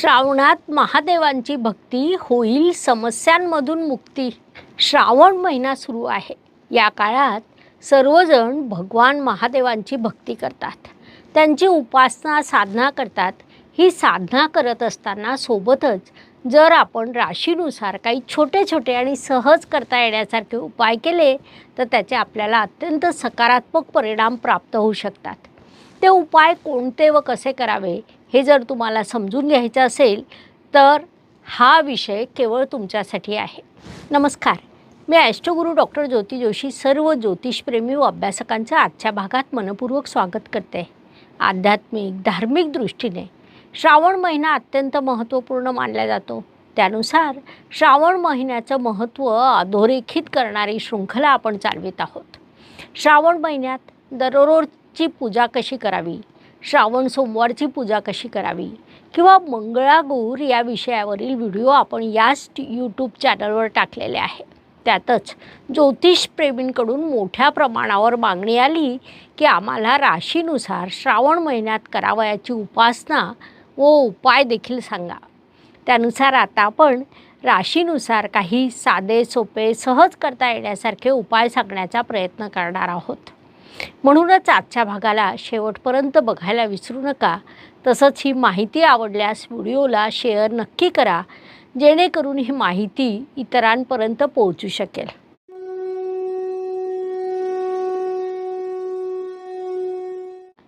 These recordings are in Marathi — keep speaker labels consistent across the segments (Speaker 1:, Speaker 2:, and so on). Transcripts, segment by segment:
Speaker 1: श्रावणात महादेवांची भक्ती होईल समस्यांमधून मुक्ती. श्रावण महिना सुरू आहे. या काळात सर्वजण भगवान महादेवांची भक्ती करतात. त्यांची उपासना साधना करतात. ही साधना करत असताना सोबतच जर आपण राशीनुसार काही छोटे छोटे आणि सहज करता येण्यासारखे उपाय केले तर त्याचे आपल्याला अत्यंत सकारात्मक परिणाम प्राप्त होऊ शकतात. ते उपाय कोणते व कसे करावे? हे जर तुम्हाला समजून घ्यायचं असेल तर हा विषय केवळ तुमच्यासाठी आहे. नमस्कार. मी ॲस्ट्रोगुरू डॉक्टर ज्योती जोशी सर्व ज्योतिषप्रेमी व अभ्यासकांचं आजच्या भागात मनपूर्वक स्वागत करते. आध्यात्मिक धार्मिक दृष्टीने श्रावण महिना अत्यंत महत्त्वपूर्ण मानला जातो. त्यानुसार श्रावण महिन्याचं महत्त्व अधोरेखित करणारी शृंखला आपण चालवित आहोत. श्रावण महिन्यात दररोजची पूजा कशी करावी? श्रावण सोमवारची पूजा कशी करावी किंवा मंगळागौर या विषयावरील व्हिडिओ आपण याच यूट्यूब चॅनलवर टाकलेले आहे. त्यातच ज्योतिषप्रेमींकडून मोठ्या प्रमाणावर मागणी आली की आम्हाला राशीनुसार श्रावण महिन्यात करावयाची उपासना व उपाय देखील सांगा. त्यानुसार आता आपण राशीनुसार काही साधे सोपे सहज करता येण्यासारखे उपाय सांगण्याचा प्रयत्न करणार आहोत. म्हणूनच आजच्या भागाला शेवटपर्यंत बघायला विसरू नका. तसंच ही माहिती आवडल्यास व्हिडिओला शेअर नक्की करा जेणेकरून ही माहिती इतरांपर्यंत पोहोचू शकेल.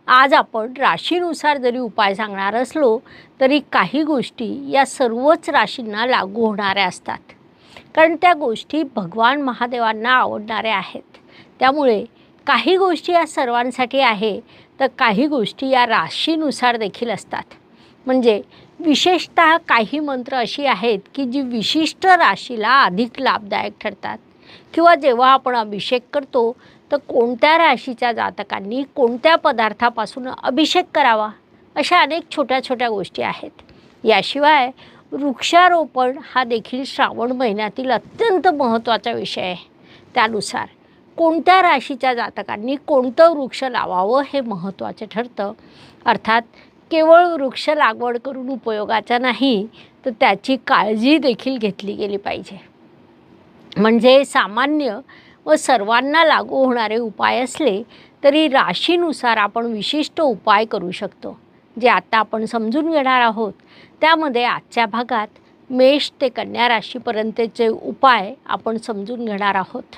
Speaker 1: आज आपण राशीनुसार जरी उपाय सांगणार असलो तरी काही गोष्टी या सर्वच राशींना लागू होणाऱ्या असतात. कारण त्या गोष्टी भगवान महादेवांना आवडणाऱ्या आहेत. त्यामुळे काही गोष्टी या सर्वांसाठी आहे तर काही गोष्टी या राशीनुसार देखील असतात. म्हणजे विशेषत काही मंत्र अशी आहेत की जी विशिष्ट राशीला अधिक लाभदायक ठरतात. किंवा जेव्हा आपण अभिषेक करतो तर कोणत्या राशीच्या जातकांनी कोणत्या पदार्थापासून अभिषेक करावा? अशा अनेक छोट्या छोट्या गोष्टी आहेत. याशिवाय वृक्षारोपण हा देखील श्रावण महिन्यातील अत्यंत महत्त्वाचा विषय आहे. त्यानुसार कोणत्या राशीच्या जातकांनी कोणतं वृक्ष लावावं हे महत्त्वाचं ठरतं? अर्थात केवळ वृक्ष लागवड करून उपयोगाचा नाही तर त्याची काळजी देखील घेतली गेली पाहिजे. म्हणजे सामान्य व सर्वांना लागू होणारे उपाय असले तरी राशीनुसार आपण विशिष्ट उपाय करू शकतो जे आता आपण समजून घेणार आहोत. त्यामध्ये आजच्या भागात मेष ते कन्या राशीपर्यंतचे उपाय आपण समजून घेणार आहोत.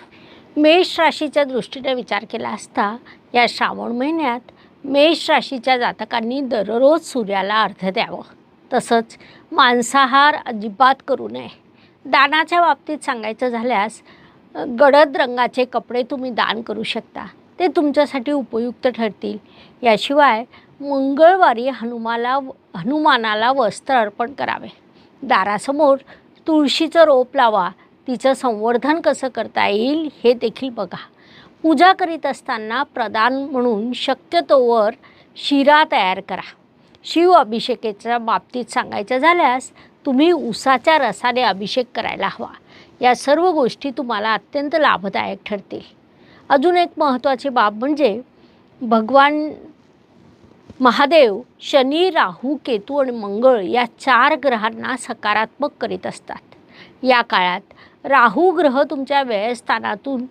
Speaker 1: मेष राशीच्या दृष्टीने विचार केला असता या श्रावण महिन्यात मेष राशीच्या जातकांनी दररोज सूर्याला अर्ध द्यावं. तसंच मांसाहार अजिबात करू नये. दानाच्या बाबतीत सांगायचं झाल्यास गडद रंगाचे कपडे तुम्ही दान करू शकता. ते तुमच्यासाठी उपयुक्त ठरतील. याशिवाय मंगळवारी हनुमाला हनुमानाला वस्त्र अर्पण करावे. दारासमोर तुळशीचं रोप लावा. तिचं संवर्धन कसं करता येईल हे देखील बघा. पूजा करीत असताना प्रदान म्हणून शक्यतोवर शिरा तयार करा. शिव अभिषेकेच्या बाबतीत सांगायचं झाल्यास तुम्ही उसाच्या रसाने अभिषेक करायला हवा. या सर्व गोष्टी तुम्हाला अत्यंत लाभदायक ठरतील. अजून एक महत्त्वाची बाब म्हणजे भगवान महादेव शनी राहू केतू आणि मंगळ या चार ग्रहांना सकारात्मक करीत असतात. या काळात राहू ग्रह तुमच्या व्ययस्थानातून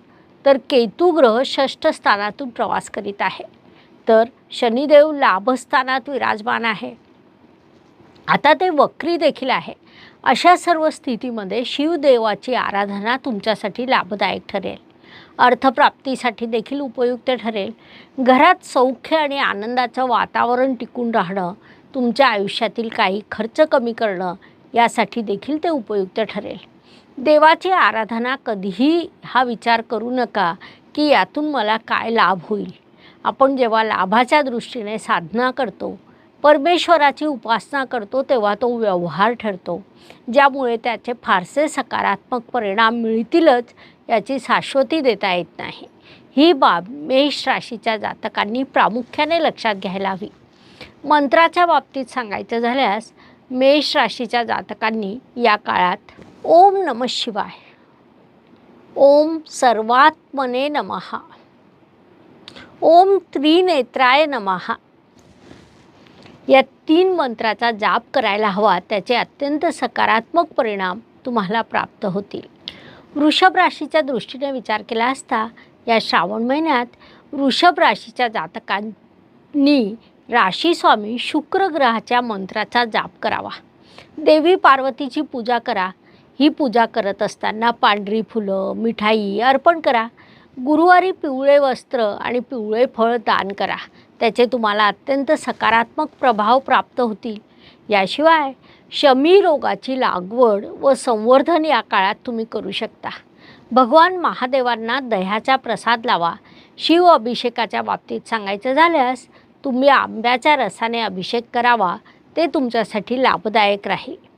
Speaker 1: तर केतू ग्रह षष्ठ स्थानातून प्रवास करीत आहे. तर शनिदेव लाभस्थानात विराजमान आहे. आता ते वक्री देखील आहे. अशा सर्व स्थितीमध्ये शिवदेवाची आराधना तुमच्यासाठी लाभदायक ठरेल. अर्थप्राप्तीसाठी देखील उपयुक्त ठरेल. घरात सौख्य आणि आनंदाचं वातावरण टिकून राहणं तुमच्या आयुष्यातील काही खर्च कमी करणं यासाठी देखील ते उपयुक्त ठरेल. देवाची आराधना कधीही हा विचार करू नका की यातून मला काय लाभ होईल. आपण जेव्हा लाभाच्या दृष्टीने साधना करतो परमेश्वराची उपासना करतो तेव्हा तो व्यवहार ठरतो. ज्यामुळे त्याचे फारसे सकारात्मक परिणाम मिळतीलच याची शाश्वती देता येत नाही. ही बाब मेष राशीच्या जातकांनी प्रामुख्याने लक्षात घ्यायला हवी. मंत्राच्या बाबतीत सांगायचं झाल्यास मेष राशीच्या जातकांनी या काळात ओम नम शिवाय। ओम सर्वात्मने नमहा ओम त्रिनेत्राय नमहा या तीन मंत्राचा जाप करायला हवा त्याचे अत्यंत सकारात्मक परिणाम तुम्हाला प्राप्त होतील. वृषभ राशीच्या दृष्टीने विचार केला असता या श्रावण महिन्यात वृषभ राशीच्या जातकांनी राशीस्वामी शुक्र ग्रहाच्या मंत्राचा जाप करावा. देवी पार्वतीची पूजा करा ही पूजा करत असताना पांढरी फुलं मिठाई अर्पण करा. गुरुवारी पिवळे वस्त्र आणि पिवळे फळ दान करा. त्याचे तुम्हाला अत्यंत सकारात्मक प्रभाव प्राप्त होतील. याशिवाय शमी रोगाची लागवड व संवर्धन या काळात तुम्ही करू शकता. भगवान महादेवांना दह्याचा प्रसाद लावा. शिव अभिषेकाच्या बाबतीत सांगायचं झाल्यास तुम्ही आंब्याच्या रसाने अभिषेक करावा. ते तुमच्यासाठी लाभदायक राहील.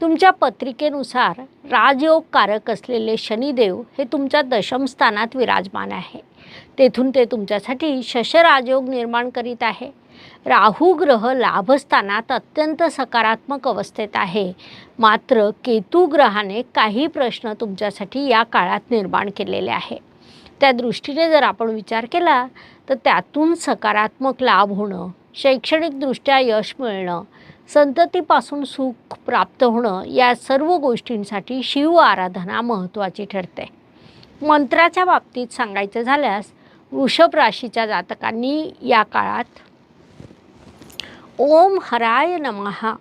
Speaker 1: तुमच्या पत्रिकेनुसार राजयोगकारक असलेले शनिदेव हे तुमच्या दशमस्थानात विराजमान आहे. तेथून ते तुमच्यासाठी शशराजयोग निर्माण करीत आहे. राहू ग्रह लाभस्थानात अत्यंत सकारात्मक अवस्थेत आहे. मात्र केतू ग्रहाने काही प्रश्न तुमच्यासाठी या काळात निर्माण केलेले आहे. त्या दृष्टीने जर आपण विचार केला तर त्यातून सकारात्मक लाभ होणं शैक्षणिकदृष्ट्या यश मिळणं संततीपासून सुख प्राप्त होणं या सर्व गोष्टींसाठी शिव आराधना महत्त्वाची ठरते. मंत्राच्या बाबतीत सांगायचं झाल्यास वृषभ राशीच्या जातकांनी या काळात ओम हराय नमहा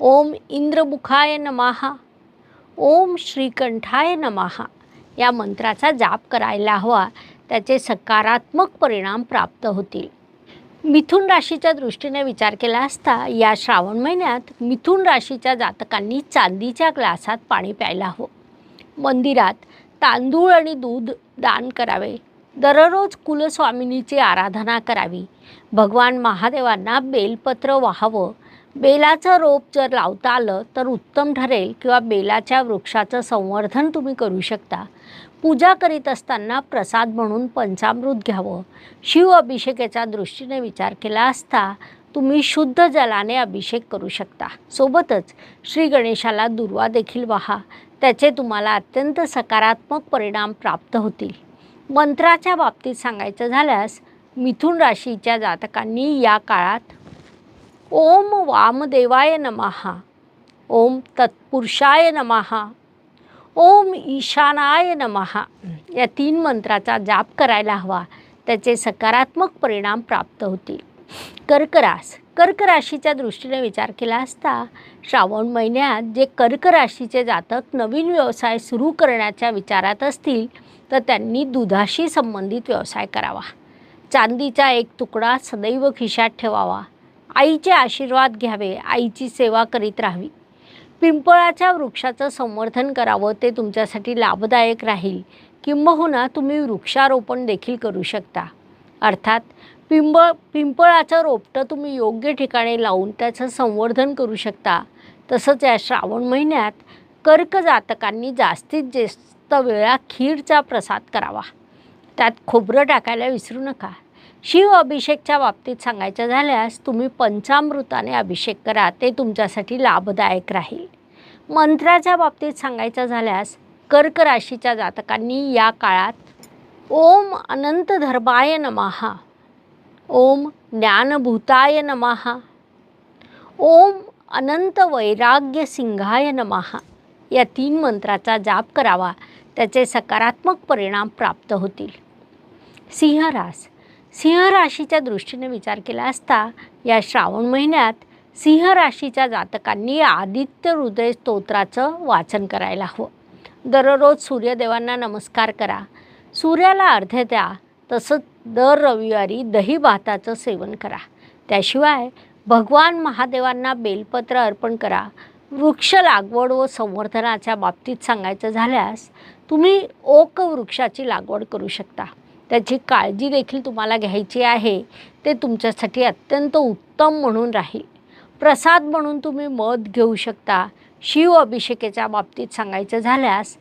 Speaker 1: ओम इंद्रमुखाय नमहा ओम श्रीकंठाय नमहा या मंत्राचा जाप करायला हवा. त्याचे सकारात्मक परिणाम प्राप्त होतील. मिथुन राशीच्या दृष्टीने विचार केला असता या श्रावण महिन्यात मिथुन राशीच्या जातकांनी चांदीच्या ग्लासात पाणी प्यायला हवं. मंदिरात तांदूळ आणि दूध दान करावे. दररोज कुलस्वामिनीची आराधना करावी. भगवान महादेवांना बेलपत्र वाहावं. बेलाचं रोप जर लावता आलं तर उत्तम ठरेल किंवा बेलाच्या वृक्षाचं संवर्धन तुम्ही करू शकता. पूजा करीत असताना प्रसाद म्हणून पंचामृत घ्यावं. शिव अभिषेकाच्या दृष्टीने विचार केला असता तुम्ही शुद्ध जलाने अभिषेक करू शकता. सोबतच श्री गणेशाला दुर्वा देखील वाहा. त्याचे तुम्हाला अत्यंत सकारात्मक परिणाम प्राप्त होतील. मंत्राच्या बाबतीत सांगायचं झाल्यास मिथुन राशीच्या जातकांनी या काळात ओम वामदेवाय नमहा ओम तत्पुरुषाय नमहा ओम ईशानाय नमहा या तीन मंत्राचा जाप करायला हवा. त्याचे सकारात्मक परिणाम प्राप्त होतील. कर्करास. कर्क राशीच्या दृष्टीने विचार केला असता श्रावण महिन्यात जे कर्क राशीचे जातक नवीन व्यवसाय सुरू करण्याच्या विचारात असतील तर त्यांनी दुधाशी संबंधित व्यवसाय करावा. चांदीचा एक तुकडा सदैव खिशात ठेवावा. आईचे आशीर्वाद घ्यावे. आईची सेवा करीत राहावी. पिंपळाच्या वृक्षाचं संवर्धन करावं ते तुमच्यासाठी लाभदायक राहील. किंबहुना तुम्ही वृक्षारोपण देखील करू शकता. अर्थात पिंपळ पिंपळाचं रोपटं तुम्ही योग्य ठिकाणी लावून त्याचं संवर्धन करू शकता. तसंच या श्रावण महिन्यात कर्क जातकांनी जास्तीत जास्त वेळा खीरचा प्रसाद करावा. त्यात खोबरं टाकायला विसरू नका. शिव अभिषेकच्या बाबतीत सांगायचं झाल्यास तुम्ही पंचामृताने अभिषेक करा ते तुमच्यासाठी लाभदायक राहील. मंत्राच्या बाबतीत सांगायचं झाल्यास कर्क राशीच्या जातकांनी या काळात ओम अनंत धर्माय नमहा ओम ज्ञानभूताय नमहा ओम अनंत वैराग्य सिंहाय नमहा या तीन मंत्राचा जाप करावा त्याचे सकारात्मक परिणाम प्राप्त होतील. सिंहरास सिंह राशीच्या दृष्टीने विचार केला असता या श्रावण महिन्यात सिंह राशीच्या जातकांनी आदित्य हृदय स्तोत्राचं वाचन करायला हवं. दररोज सूर्यदेवांना नमस्कार करा. सूर्याला अर्ध्य द्या. तसंच दर रविवारी दही भाताचं सेवन करा. त्याशिवाय भगवान महादेवांना बेलपत्र अर्पण करा. वृक्ष लागवड व संवर्धनाच्या बाबतीत सांगायचं झाल्यास तुम्ही ओक वृक्षाची लागवड करू शकता. त्याची काळजी देखील तुम्हाला घ्यायची आहे. ते तुमच्यासाठी अत्यंत उत्तम म्हणून राहील. प्रसाद म्हणून तुम्ही मध घेऊ शकता. शिव अभिषेकेच्या बाबतीत सांगायचं झाल्यास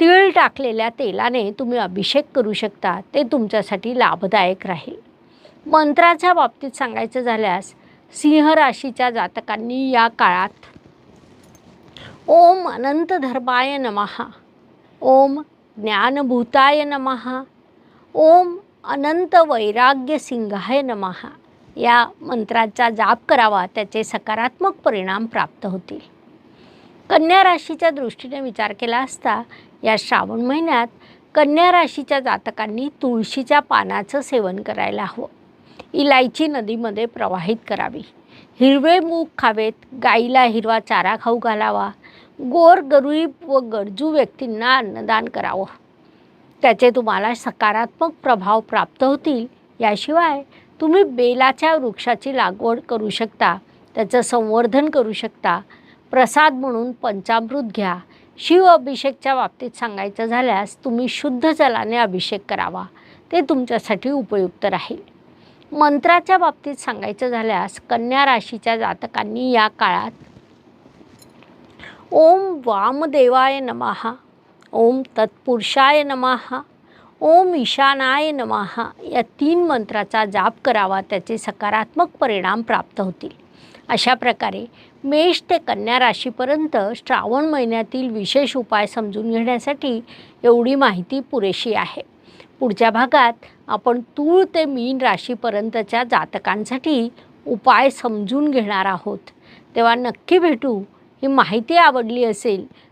Speaker 1: तीळ टाकलेल्या तेलाने तुम्ही अभिषेक करू शकता. ते तुमच्यासाठी लाभदायक राहील. मंत्राच्या बाबतीत सांगायचं झाल्यास सिंह राशीच्या जातकांनी या काळात ओम अनंत धर्माय नमहा ओम ज्ञानभूताय नमहा ओम अनंत वैराग्य सिंहाय नमहा या मंत्राचा जाप करावा त्याचे सकारात्मक परिणाम प्राप्त होतील. कन्या राशीच्या दृष्टीने विचार केला असता या श्रावण महिन्यात कन्या राशीच्या जातकांनी तुळशीच्या पानाचं सेवन करायला हवं. इलायची नदीमध्ये प्रवाहित करावी. हिरवे मूग खावेत गाईला हिरवा चारा खाऊ घालावा. गोर गरीब व गरजू व्यक्तींना अन्नदान करावं. त्याचे तुम्हाला सकारात्मक प्रभाव प्राप्त होतील. याशिवाय तुम्ही बेलाच्या वृक्षाची लागवड करू शकता त्याचं संवर्धन करू शकता. प्रसाद म्हणून पंचामृत घ्या. शिव अभिषेकच्या बाबतीत सांगायचं झाल्यास तुम्ही शुद्ध जलाने अभिषेक करावा. ते तुमच्यासाठी उपयुक्त राहील. मंत्राच्या बाबतीत सांगायचं झाल्यास कन्या राशीच्या जातकांनी या काळात ओम वामदेवाय नमः. ओम तत्पुरुषाय नमः. ओम ईशानाय नमः. या तीन मंत्राचा जाप करावा त्याचे सकारात्मक परिणाम प्राप्त होतील. अशा प्रकारे मेष ते कन्या राशीपर्यंत श्रावण महिन्यातील विशेष उपाय समजून घेण्यासाठी एवढी माहिती पुरेशी आहे. पुढच्या भागात आपण तूळ ते मीन राशीपर्यंतच्या जातकांसाठी उपाय समजून घेणार आहोत. तेव्हा नक्की भेटू. ही माहिती आवडली असेल